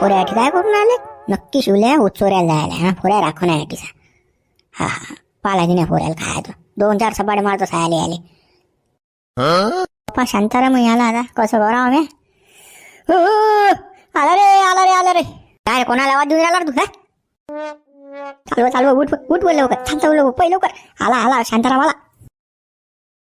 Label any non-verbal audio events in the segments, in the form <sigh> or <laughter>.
पोऱ्या अटी काय करून आले. नक्की शिवल्या उचोऱ्याला जायला. हा पोऱ्या राखून आहे अटीचा हा हा. पालाजी नाही खाय खायचो दोन चार सपाटे मारतो सायले आले. पप्पा शांताराम आला आता. कसं करावं मी हो, हो, हो. आला रे आला रे आला रे. काय कोणाला आवाज देऊन राहिला तू काय चालव चालव उठ उठ बोल लवकर. थांब चालव लवकर. पहिले लवकर. आला आला शांताराम आला.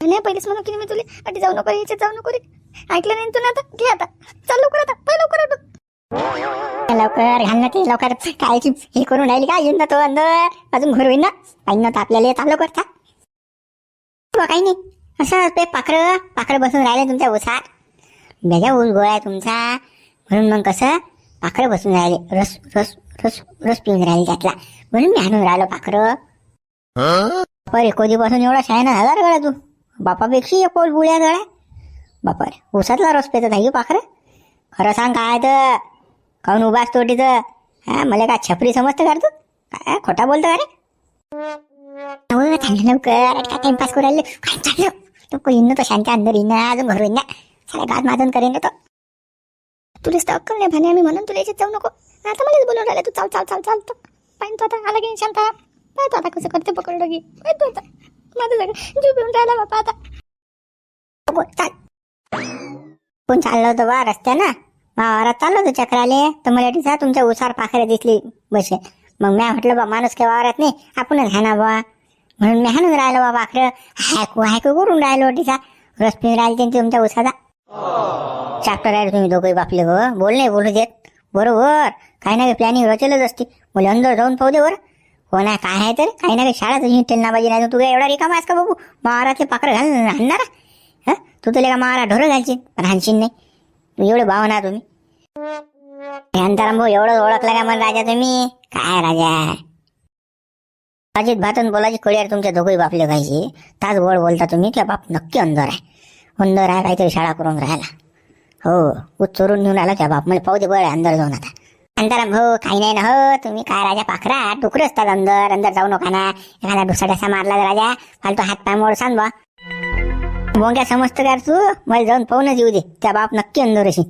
नाही पहिलेच म्हणून की मी तुला? अटी जाऊ नको रे याच्यात जाऊ नको रे. ऐकलं नाही तुला आता? घे आता. चाल लवकर आता. पहिले लवकर आता लवकर घाल ना ते लवकर. कायची हे करून राहिली का? येईन ना तो अंदर. अजून घर होईन ना. काही नव्हतं आपल्याला येत. करता हो, काही नाही. असं ते पाखरं. पाखरं बसून राहिले तुमच्या उसात बेजा ऊस गोळा आहे तुमचा. म्हणून मग कसं? पाखरं बसून राहिले. रस रस रस रस पिऊन राहिले त्यातला. म्हणून मी आणून राहिलो पाखरं. पर एकोदीपासून एवढा शायना झाला रे तू? बापापेक्षा एक पोल बुळ्या गळा. बापर रे उसातला रस पेत आहे पाखरं. खरं सांग काय तर. काऊन उभा असतो तिथं हा मला का छपरी समजतं का रे तू? काय खोटा बोलतो का रे? हो चाललं लवकर. काय टाइमपास करू राहिले? काय चाललं? तो येईन तो? शांती अंदर येईन अजून घरून ना. सारे गात माझून करेन तो. तुलाच तर अक्कल नाही भाने आम्ही म्हणून तुला याच्यात जाऊ नको. आता मलाच बोलून राहिला तू. चाल चाल चाल चाल. तो. पाहिजे तो आता. आला की शांता? पाहतो आता कसं करते पकडलं की पाहतो आता. माझं सगळं जीव राहिला बापा आता. नको, चाल. कोण चाललं होतं बा? रस्त्यानं? वावरात चाललो होतो चक्राले. तर मला तिचा तुमच्या उसार पाखरे दिसली बसे. मग म्या म्हटलं बा माणूस काय वावरात नाही आपणच घाना बा म्हणून मी हाणून राहिलो बा पाखरं. हायकू हायकू करून राहिलो तिचा रस पिऊन राहिले त्यांची तुमच्या उसाचा. चॅप्टर आहे तुम्ही दोघे बापले हो. बोल नाही बोलू देत. बरोबर. काही ना काही प्लॅनिंग रचलच असते. मुले अंदर जाऊन पाहू दे बरं. हो ना काय आहे तर? काही ना काही शाळा तुझी टेलनाबाजी नाही तू काय एवढा रिकामा आहेस का बाबू? माराचे पाखरं घाल आणणार हा? तू तुला का मारा ढोरं घालशील? पण हाणशील नाही. एवढे भाव ना तुम्ही? शांताराम भाऊ एवढं ओळखला का मला राजा तुम्ही? काय राजा? अजित भातून बोलायची खोळीवर तुमच्या दोघंही बापले पाहिजे ताच गोड बोलता तुम्ही की बाप नक्की अंधर आहे. अंधर आहे काहीतरी शाळा करून राहिला. हो ऊस चोरून घेऊन आला त्या बाप. म्हणजे पाहू दे बळ अंदर जाऊन आता. अंतराम भाऊ काही नाही ना हो. तुम्ही काय राजा पाखरा? डुकरे असतात अंदर अंदर जाऊ नका ना. एखादा दुसरा मारला राजा. फालतो हात पाय मोड सांग बा. बोंग्या समजतं का तू? मला जाऊन पाहूनच येऊ दे. त्या बाप नक्की अंदर अशी.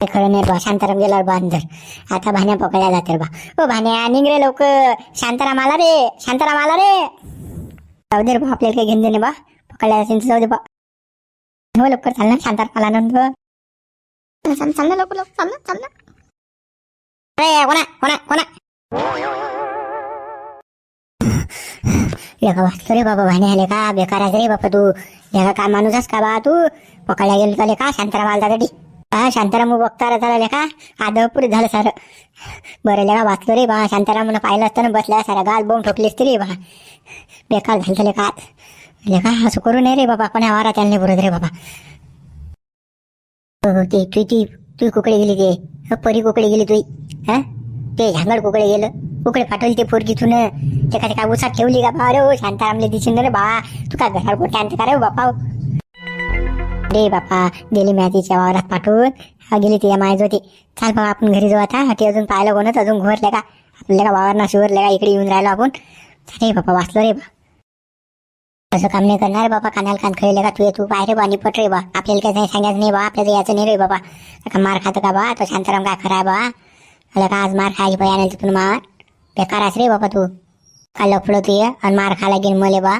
ते खरं नाही बा शांताराम गेला बा अंदर आता भाण्या पकडल्या जाते बा. ओ भाण्या निघ रे लवकर. शांताराम आला रे. शांताराम आला रे. जाऊ दे रे बा आपल्याला काही घेऊन दे ना बा. पकडल्या जाते तर जाऊ दे बा. हो लवकर चाल ना. शांताराम आला नंतर. चाल चाल ना लवकर लवकर. चाल ना चाल ना. अरे कोणा कोणा कोणा? लेका वाचतो रे बाबा भाने आले का बेकार आहे रे बाबा तू. लेका काय माणूसच का बा तू? पकडला गेलो तर लेका शांताराम आलता तरी हा शांताराम बघता रे झाला लेका. आदळ झालं सारं. बरं लेका वाचलो रे बा. शांताराम पाहिलं असतं ना बसला सारा गाल बोंब ठोकलीस तरी बा. बेकार झालं लेका. लेका असं करू नये रे बाबा कोणा वारा त्याला नाही रे बाबा. हो, हो ते तू ती तू कुकडे गेली ते. परी कुकडे गेली तुई. हा? ते झांगड कुकडे गेलं. उकडे पाठवली ते पोरगी तुन त्याका काय उसात ठेवली का बा? अरे शांतारामले दिसून रे बा. तू काय घरावर कुठे आणते का रे बापा? रे बापा गेली मॅतीच्या वावरात पाठवून. गेली तिच्या मायच होती चाल बाबा आपण घरी जाऊ आता. ते अजून पाहिलं कोणच अजून घोरले का? आपल्याला वावरना शिवरले का? इकडे येऊन राहिलो आपण. अरे बापा वाचलो रे बा. तसं काम नाही करणार बाबा कानाल कान खेळले का? तू ये तू पाय रे बा निपट रे बा. आपल्याला काही नाही सांगायचं नाही बा. आपल्याला यायचं नाही रे बाबा का मार खातं का बा? तो शांताराम काय खरा बा? मला का आज मार खायची पाय आणायला तिथून मार? बेकार आहेस रे बाबा तू. का लफडो तू ये. आणि मार खायला गेल मले बा.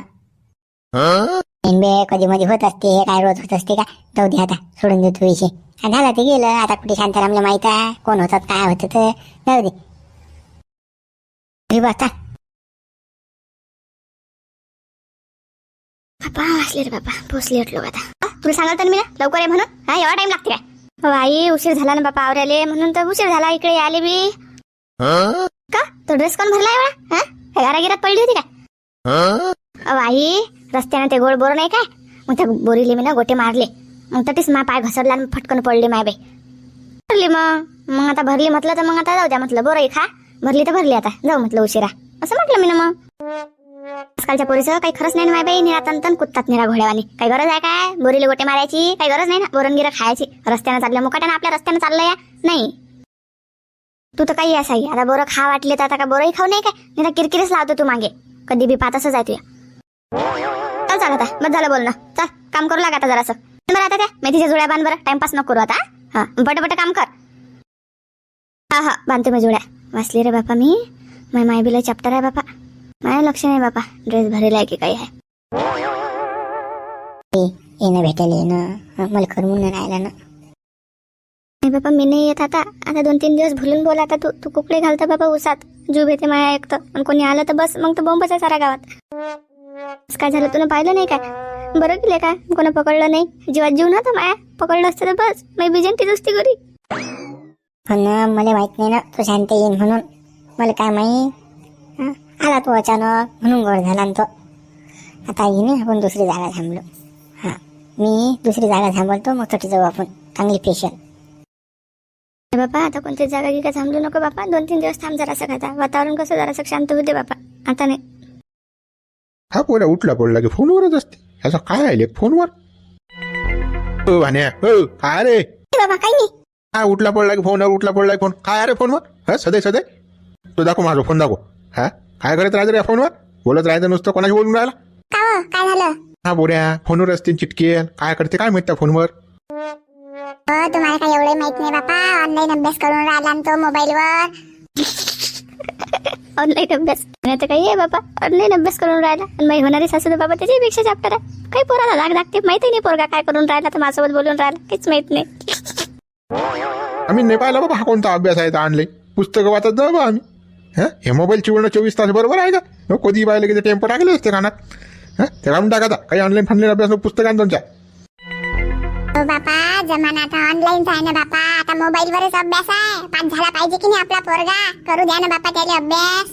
बे कधी मध्ये होत असते हे काय रोज होत असते का जाऊ दे आता सोडून देतो विषय झालं ते गेलं आता कुठे शांतारामला माहीत आहे? कोण होतात काय होतं तर जाऊ दे. बसता बाबा रे बाबा पोचले उठलो आता. तुला सांगत मी ना लवकर आहे म्हणून. हा एवढा टाइम लागते काय? आई उशीर झाला ना बाबा आवराले म्हणून तर उशीर झाला इकडे आले बी. का? तो ड्रेस कोण भरला एवढा? हा? घरागिरात पडली होती अहो आई रस्त्यानं ते गोड बोर नाही काय? मग त्या बोरीले मी ना गोटे मारले. मग तटीच मा पाय घसरला आणि फटकन पडले माय बाई. भरली मग? मग आता भरली म्हटलं तर मग आता जाऊ द्या म्हटलं. बोरही खा भरली तर भरली आता. जाऊ म्हटलं उशिरा. असं म्हटलं मी ना मग. आजकालच्या पोरीचं काही खरंच नाही ना माय बाई? निरातन कुत्तात निरा घोड्यावानी. काही गरज आहे काय? बोरीले गोटे मारायची? काही गरज नाही ना? बोरनगिरा खायची. रस्त्यानं चालल्या मुकाट्यानं आपल्या रस्त्यानं चाललं या नाही. तू तर काही असं आहे आता बोरं खा वाटले तर आता का बोरही खाऊ नाही काय? नाही तर किरकिरीच लावतो तू मागे. कधी बी पाहत असंच आहे तुया चल चाल आता मग झालं बोलणं. चल काम करू लागा आता जरासं. बरं आता काय? मेथीच्या जुळ्या बांध बरं. टाइमपास नको करू आता हा. बटबट काम कर. हा हा बांधते मग जुळ्या. वाचली रे बापा मी. माय माय बिला चॅप्टर आहे बापा. माझ्या लक्ष नाही बापा. ड्रेस भरेला आहे की काही आहे. येणं भेटेल येणं. मला करमून नाही राहिलं ना. नाही बापा मी नाही येत आता. आता दोन तीन दिवस भुलून बोल आता तू. तू कुकडे घालता बाबा उसात. जीव येते माया ऐकतं. आणि कोणी आलं तर बस मग तर बॉम्बच आहे सारा गावात. काय झालं? तुला पाहिलं नाही काय? बरं केलं काय कोणा पकडलं नाही? जीवात जीव नव्हता माया. पकडलं असतं तर बस. मी बिजंटी दुसती घरी. पण मला माहीत नाही ना तू शांत येईन म्हणून. मला काय माहीत? आला तो अचानक म्हणून गोड झाला तो. आता येईन आपण दुसरी जागा थांबलो. हां. मी दुसरी जागा थांबवतो मग तोटी जाऊ आपण. चांगली पेशंट बापा आता कोणत्याच जागा की काय थांबलो नको बापा. दोन तीन दिवस थांब जरासं खाता वातावरण कसं? जरासं शांत होते बापा. आता नाही. हा पोऱ्या उठला पडला की फोनवरच असते. ह्याचा काय आहे लेक फोनवर? हो भान्या हो काय रे? बाबा काही नाही. हा उठला पडला की फोनवर उठला पडला की फोन. काय रे फोनवर? हा सदै सदै तो दाखव माझा फोन दाखव. हा काय करत राहायचं रे या फोनवर? बोलत राहायचं नुसतं कोणाशी बोलून राहिला? का हो? काय झालं? हा बोऱ्या फोनवर असते चिटकेल. काय करते काय माहीत त्या फोनवर? तुम्हाला काही एवढे माहीत नाही बापा. ऑनलाईन अभ्यास करून राहिला तो मोबाईलवर. <laughs> ऑनलाईन अभ्यास नाही तर काही आहे बाबा ऑनलाईन अभ्यास करून राहिला. आणि होणारी सासू तर बाबा त्याच्यापेक्षा चॅप्टर आहे काही पोराला दाग दागते माहिती नाही पोरगा काय करून राहिला तर माझ्यासोबत बोलून राहिला. काहीच माहीत नाही. आम्ही नाही पाहिला बाबा हा कोणता अभ्यास आहे आणले? पुस्तकं वाचत जाऊ बा आम्ही. हा? हे मोबाईल चिवणं चोवीस तास बरोबर आहे का? हो, कधी पाहिलं की ते टेम्पो टाकले असते कानात. हा? ते काढून टाकायचा काही ऑनलाईन फॉनलाईन अभ्यास पुस्तक आण तुमच्या. हो बापा जमाना आता ऑनलाईनचा आहे ना बापा. आता मोबाईलवरच अभ्यास आहे. पास झाला पाहिजे की नाही आपला पोरगा? करू द्या ना बापा त्याला अभ्यास.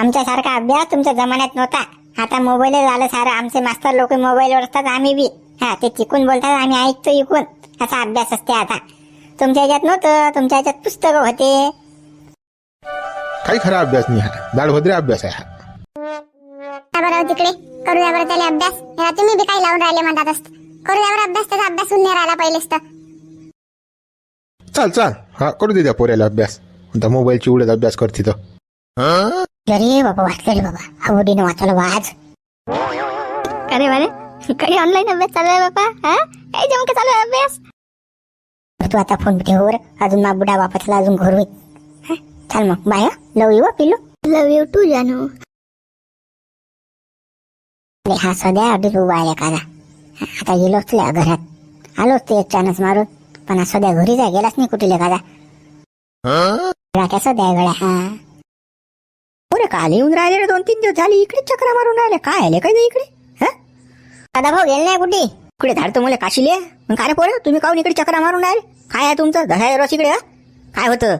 आमच्यासारखा अभ्यास तुमच्या जमान्यात नव्हता. आता मोबाईल झालं सारं. आमचे मास्तर लोक मोबाईलवर असतात आम्ही बी. हा ते चिकून बोलतात आम्ही ऐकतो इकून. असा अभ्यास असते आता. तुमच्या ह्याच्यात नव्हतं. तुमच्या ह्याच्यात पुस्तकं होते. काही खरा अभ्यास नाही हा. दाढभद्रे अभ्यास आहे हा. त्या बरं तिकडे. करू द्या बरं त्याला अभ्यास. तुम्ही बी काही लावून राहिले म्हणतात असत. करू द्या बरं अभ्यास त्याचा अभ्यास होऊन नाही राहिला पहिलेच तर. चाल चाल. हा करू दे त्या पोऱ्याला अभ्यास. कोणता मोबाईलची उडत अभ्यास करते तर. अरे बाबा वाचले बाबा. आवडीनं वाचवलं वाज अरे वारे काही ऑनलाईन अभ्यास चालू आहे बापा? हा? काही जमके चालू आहे अभ्यास? तू आता फोन ठेवर अजून मा बुडा वापसला अजून घर होईल. हं? चाल मग. बाय लव यू पिल्लू? लव यू टू जानू. हा सध्या अडीच उभा आहे काला आता गेलोच तुला घरात आलोच ते एक चानस मारून. पण असं सध्या घरी जा गेलाच नाही कुठे कादा कसं सध्या गळ्या हा. अरे काल येऊन राहिले रे दोन तीन दिवस झाले. इकडे चक्रा मारून राहिले. काय आले काय नाही इकडे? हा? दादा भाऊ गेले नाही कुठे? इकडे धाडतो मला काशीले. मग काय रे तुम्ही काहून इकडे चक्रा मारून राहिले? काय आहे तुमचं? धसाय रस इकडे हा? काय होतं?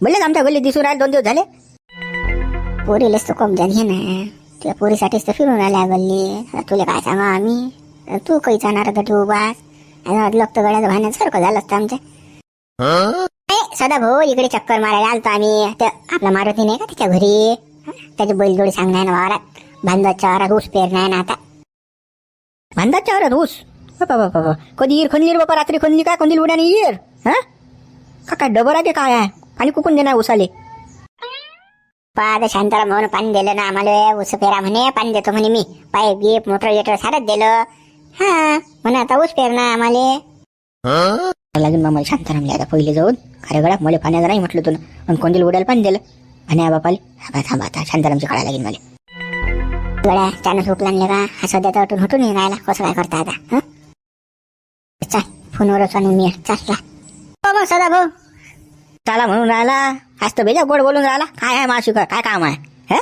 बोलले आमच्या गल्ली दिसून राहिले दोन दिवस झाले. पोरीलेच तर कम जण हे ना त्या पोरीसाठीच तर फिरून आल्या गल्ली आता तुला काय सांगा आम्ही? तू काही जाणार गटी उभास? लग्त गड्याचं भाण्यासारखं झालं असतं आमच्या सदा भाऊ इकडे चक्कर मारायला आलतो आम्ही. त्या आपला मारुती नाही का त्याच्या घरी? त्याची बैलजोडी सांगणार ना वावरात. बांधाच्या वावरात ऊस पेरणार ना आता. बांधाच्या वरात ऊस. कधी येर खणली रे बापा रात्री खणली काय कोणती उड्याने येर हा? का काय डबर आहे काय आहे? आणि कुकून देणार उसाले पाहता शांताराम भाऊन पाणी दिलं ना आम्हाला ऊस पेरा म्हणे पाणी देतो म्हणे मी. पाईप गिप मोटर गेटर सारच दिलं. हा म्हणे आता ऊस पेरणार आम्हाला. लागेल मग मला शांतारामले आता पहिले जाऊन. खरे गडा मला पाण्यात नाही म्हटलं तुला. पण कोणती उडायला पाणी दिलं. आणि बापाले हा थांबा आता शांतारामची काढा लागेल मला. गड्या त्यानं सुटला आणले का? हा सध्या तर उठून उठून राहिला कसं काय करता आता हं? चाल फोनवरच आणून मी चाल हो मग सदा भाऊ. चला म्हणून राहिला. आज तर बेजा गोड बोलून राहिला. काय आहे माशी काय काम आहे? हे?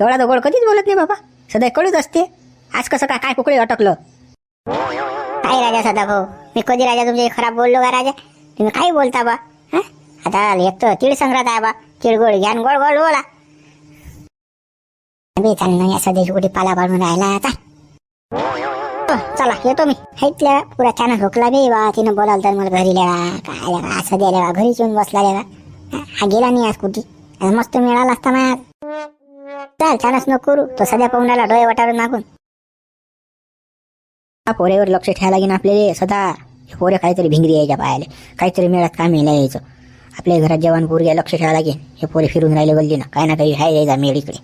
एवढा तर गोड कधीच बोलत नाही बाबा. सदा कळूच असते. आज कसं काय काय कुकडे अटकलं? काय राजा सदाभाऊ मी कधी राजा तुमच्या खराब बोललो का राजा? तुम्ही काही बोलता बा आता एक तर तीळ संग्रहात आहे बा. तिळगोळ घ्यान गोड गोड बोला. मी चालणार या सध्याची कुठे पाला पाडून राहिला आता. हो, चला येतो मी. ऐकल्या पुरा छान झोकला बे बा. तिनं बोलाल तर मला घरी लेवा काय असं द्यायला लेवा घरीच येऊन बसला लेवा. हा गेला नाही आज कुठे. मस्त मिळाला असता ना चाल छानच नको करू. तो सध्या पाहून राहिला डोळे वाटारून मागून. हा पोरेवर लक्ष ठेवायला लागेल आपल्याला सदा हे पोरे काहीतरी भिंगरी यायच्या पायाले. काहीतरी मिळत कामीला यायचं आपल्या घरात जेवण पोरग्या लक्ष ठेवायला लागेल हे पोरे फिरून राहिले गल्ली ना. काही ना काही हाय यायचा मेळ इकडे.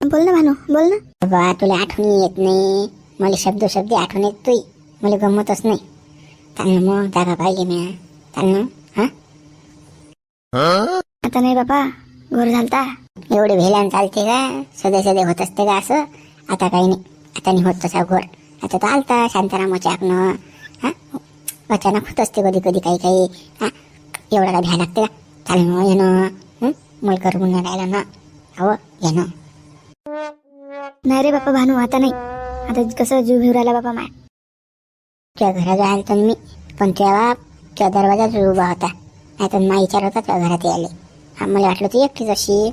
बोल ना भानू बोल ना. बाबा तुला आठवणी येत नाही. मला शब्द शब्द आठवण येत तुई मला गमतच नाही. त्यामुळे मग जागा पाहिजे मी. ना. हा? आता नाही बापा घोर झालता. एवढे भेल्यान चालते का? सदे सदे होत असते का असं? आता काही नाही आता नाही होत तसा घोर आता तर आलता शांतारामाच्या आकनं हां अचानक होत असते कधी कधी काही काही हा एवढा काय भ्या लागते का चाल ना येणं मुलकर करून राहिला ना हो येणं नाही रे बापा भानू आता नाही आता कसं जीव घेऊ राहिला बापा माय तुझ्या घरात आलो तर मी पण तेव्हा तुझ्या दरवाजाच उभा होता नाही तर मा विचार होता तुझ्या घरात यायला हा मला वाटलं तू एकटीच अशी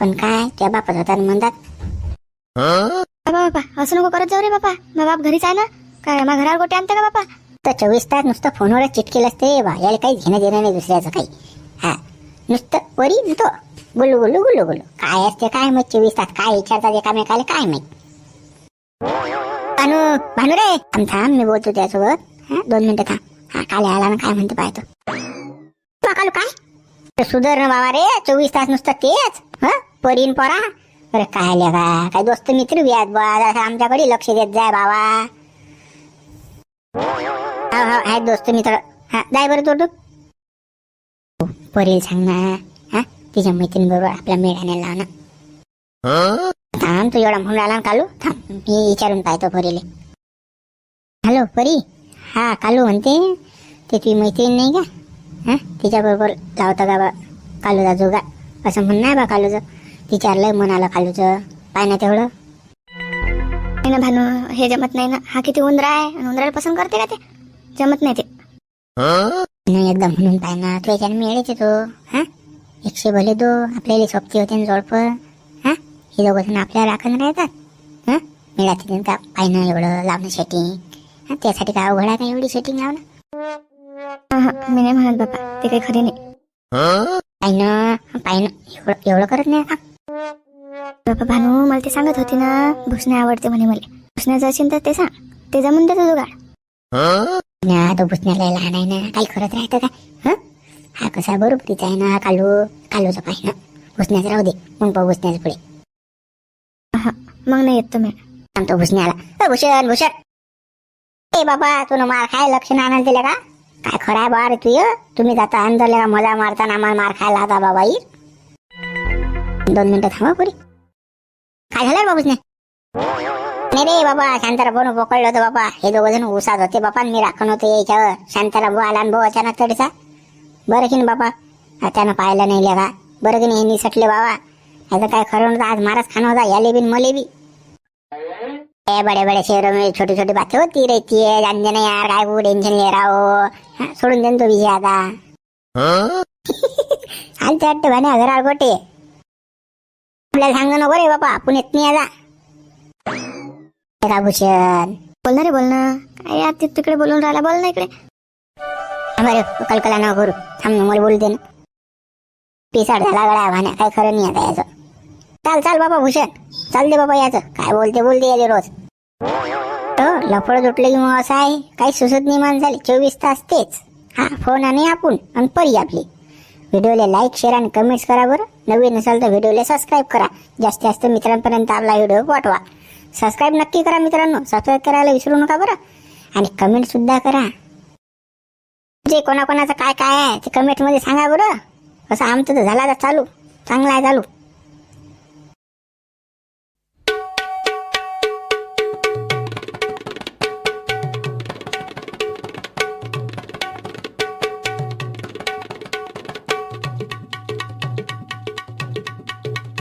पण काय तुझ्या बापात होता आणि म्हणतात बाबा असं नको करत जाऊ रे बाबा. मग बाप घरीच आहे ना? काय मग घरावर गोटे आणते का बाबा? तर चोवीस तास नुसतं फोनवरच चिटकेल असते बा. याला काही घेणं देणं नाही दुसऱ्याचं काही. हा. नुसतं वरी तो गुल्लू गुल्लू गुल्लू गुल्लू. काय असते काय मग चोवीस तास? काय विचारतात एकामेकाला काय माहीत? भानू भानू रे. थांब थांब मी बोलतो त्यासोबत. हा दोन मिनिटं थांब. हा काल आला ना काय म्हणते पाहतो. कालू काय? सुधर ना बाबा रे चोवीस तास नुसतं तेच. हा? परीन परा. अरे काय लेगा काय दोस्त मित्र बी आहेत बा? जरा आमच्याकडे लक्ष देत जाय बाबा. हा हा आहेत दोस्त मित्र. हा जाय बरं तोडू परील सांग ना हा? तिच्या मैत्रिणीबरोबर आपल्या मेळाने लाव ना. थांब तू एवढा म्हणून आला कालू. थांब मी विचारून पाहतो परीले. हॅलो परी. हा कालू म्हणते. ते तुझी मैत्रीण नाही का? हा तिच्याबरोबर लावता का बा? कालूचा जोगा असं म्हणणं आहे बा कालूचं. विचारलंय म्हणाला कालूचं पाय ना तेवढं. नाही ना भानू हे जमत नाही ना. हा किती उंदरा आहे आणि उंदराला पसंत करते का ते? जमत नाही ते. नाही एकदा म्हणून पाय ना तू याच्याने मिळायचे तो. हा? एकशे भले दो आपल्याला सोबती होते ना जोडप. हा? हे दोघं जण आपल्या राखण राहतात. हा? मिळाते का पाय ना एवढं लावणं सेटिंग हा त्यासाठी काय अवघड आहे का एवढी सेटिंग लावणं? मी नाही म्हणत बापा ते काही खरे नाही. पाय ना पाय ना एवढं एवढं करत नाही का बापा भानू मला ते सांगत होती ना भुसणे आवडते म्हणे मला. भुसण्याचं असेल तर ते सांग. ते जमून देतो जुगाड. ना तो भुसण्याला लहान आहे ना काही करत राहतं का हा? हा कसा बरोबरीचा आहे ना कालू कालूचं पाय ना. भुसण्याचं राहू दे मग पाहू भुसण्याचं पुढे. हा मग नाही येत तुम्ही. सांगतो भुसण्याला. भूषण भूषण. ए बाबा तुला मार खाय लक्ष नाही आणायला दिलं का? काय खरं आहे बा रे तू? तुम्ही जाता अंदरले का मजा मारताना आम्हाला मार खायला आता बाबा दोन मिनिटं थांबा पुरी काय झालं रे बाबूस नाही रे बाबा शांतारा बोन पकडलं होतं बाबा. हे दोघं जण उसात होते बापा मी राखण होते याच्यावर. शांतारा भाऊ आला आणि भाऊ अचानक तडीचा. बरं की बाबा त्यानं पाहिलं नाही लेगा बरं की नाही निसटले बाबा. याचं काय खरं नव्हतं आज महाराज खाणं होता याले बी न मले बी. ए बड़े बड़े शहरों में छोटी छोटी बातें होती रहती है जानते नहीं यार काय को टेंशन ले रहा सोडून देन तो विषय आता. <laughs> आलते वाटते भाने हजार गोटे. आपल्याला सांग नको रे बापा पुण्यात नाही आला हे भूषण बोल ना रे बोल ना. काय तिकडे बोलून राहिला बोल ना इकडे. बरे कलकला ना करू. थांब मला बोलू दे ना. पिसाड झाला गळा भाण्या काय खरं नाही आता याचं. चाल चाल बाबा भूषण. चाल दे बाबा याचं. काय बोलते बोलते याले रोज. तो लफड जुटले की मग असं आहे काही सुसत नाही मान चोवीस तास तेच. हा फोन आणि आपण आणि परी आपली. व्हिडिओला लाईक शेअर आणि कमेंट्स करा बरं. नवीन असाल तर व्हिडिओला सबस्क्राईब करा. जास्तीत जास्त मित्रांपर्यंत आपला व्हिडिओ पाठवा. सबस्क्राईब नक्की करा मित्रांनो. सबस्क्राईब करायला विसरू नका बरं. आणि कमेंट सुद्धा करा. जे कोणाकोणाचं काय काय आहे ते कमेंटमध्ये सांगा बरं. कसं आमचं तर झाला तर चालू. चांगला आहे चालू.